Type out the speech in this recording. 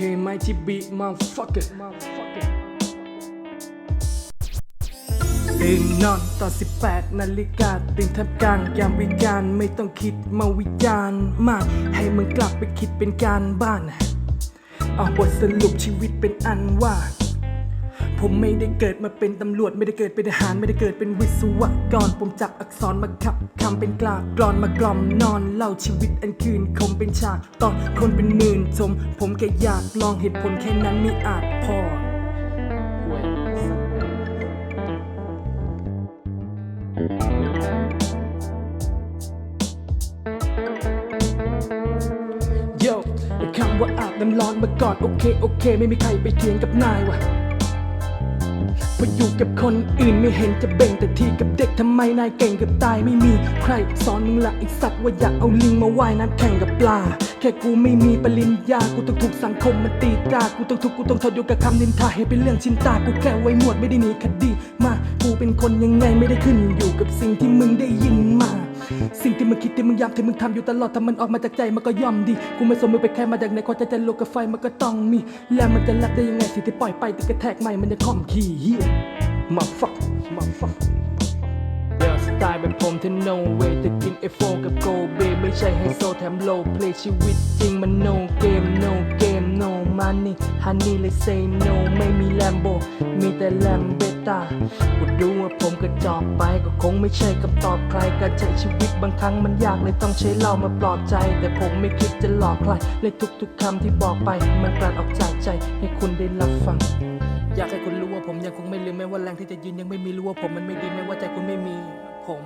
my TB motherfucker ตื่นนอนตอน 18 นาฬิกาตื่นทับกลางยามวิการไม่ต้องคิดมาวิจารณ์มาก ให้มึงกลับไปคิดเป็นการบ้าน เอาบทสรุปชีวิตเป็นอันว่า ผมไม่ได้เกิดมาเป็นตำรวจ ไม่ได้เกิดเป็นทหาร ไม่ได้เกิดเป็นวิศวกร ผมจับอักษรมาขับคำเป็นกลาบกรอนมากล่อมนอนเล่าชีวิตอันคืนคมเป็นฉากตอนคนเป็นหมื่นชม ผมแค่อยากลองเหตุผลแค่นั้นไม่อาจพอโยคำว่าอาบน้ำร้อนมาก่อน โอเค โอเค ไม่มีใครไปเถียงกับนายว่ะ พออยู่กับคนอื่นไม่เห็นจะเบ่งแต่ทีกับเด็กทำไมนายเก่งกับตายไม่มีใครสอนมึงละไอสัตว์ว่าอยากเอาลิงมาว่ายน้ำแข่งกับปลา แค่กูไม่มีปริญญากูต้องถูกสังคมมันตีตรากูต้องถูกกูต้องทนอยู่กับคำนินทาให้เป็นเรื่องชินตากูแค่ไว้หนวดไม่ได้หนีคดีมากูเป็นคนยังไงไม่ได้ขึ้นอยู่กับสิ่งที่มึงได้ยิน สิ่งที่มึงคิดที่มึงย้ำที่มึงทำอยู่ตลอดถ้ามันออกมาจากใจมันก็ย่อมดี กูไม่สมมึงไปแค่มาจากไหนความใจจะโลกกับไฟมันก็ต้องมี แล้วมันจะรับได้ยังไงสิ่งที่ปล่อยไปแต่กระแทกใหม่มันจะค่อมขี้เหี้ยมาฟักมาฟักเดอสไตล์แบบผมที่ no way จะกิน F4 กับโกเบไม่ใช่ไฮโซแถม low play ชีวิตจริงมัน no game no game no money honey เลย say no ไม่มี Lambo มีแต่ Lambetta กูดูว่าผมกระจอกไปก็คงไม่ใช่คำตอบใครการใช้ชีวิตบางครั้งมันยากเลยต้องใช้เรามาปลอบใจ แต่ผมไม่คิดจะหลอกใครเลยทุกๆคำที่บอกไป มันกลั่นออกจากใจให้คุณได้รับฟังอยากให้คุณรู้ว่าผมยังคงไม่ลืมแม้ว่าแรงที่จะยืนยังไม่มีรู้ว่าผมมันไม่ดีแม้ว่าใจคุณไม่มีผม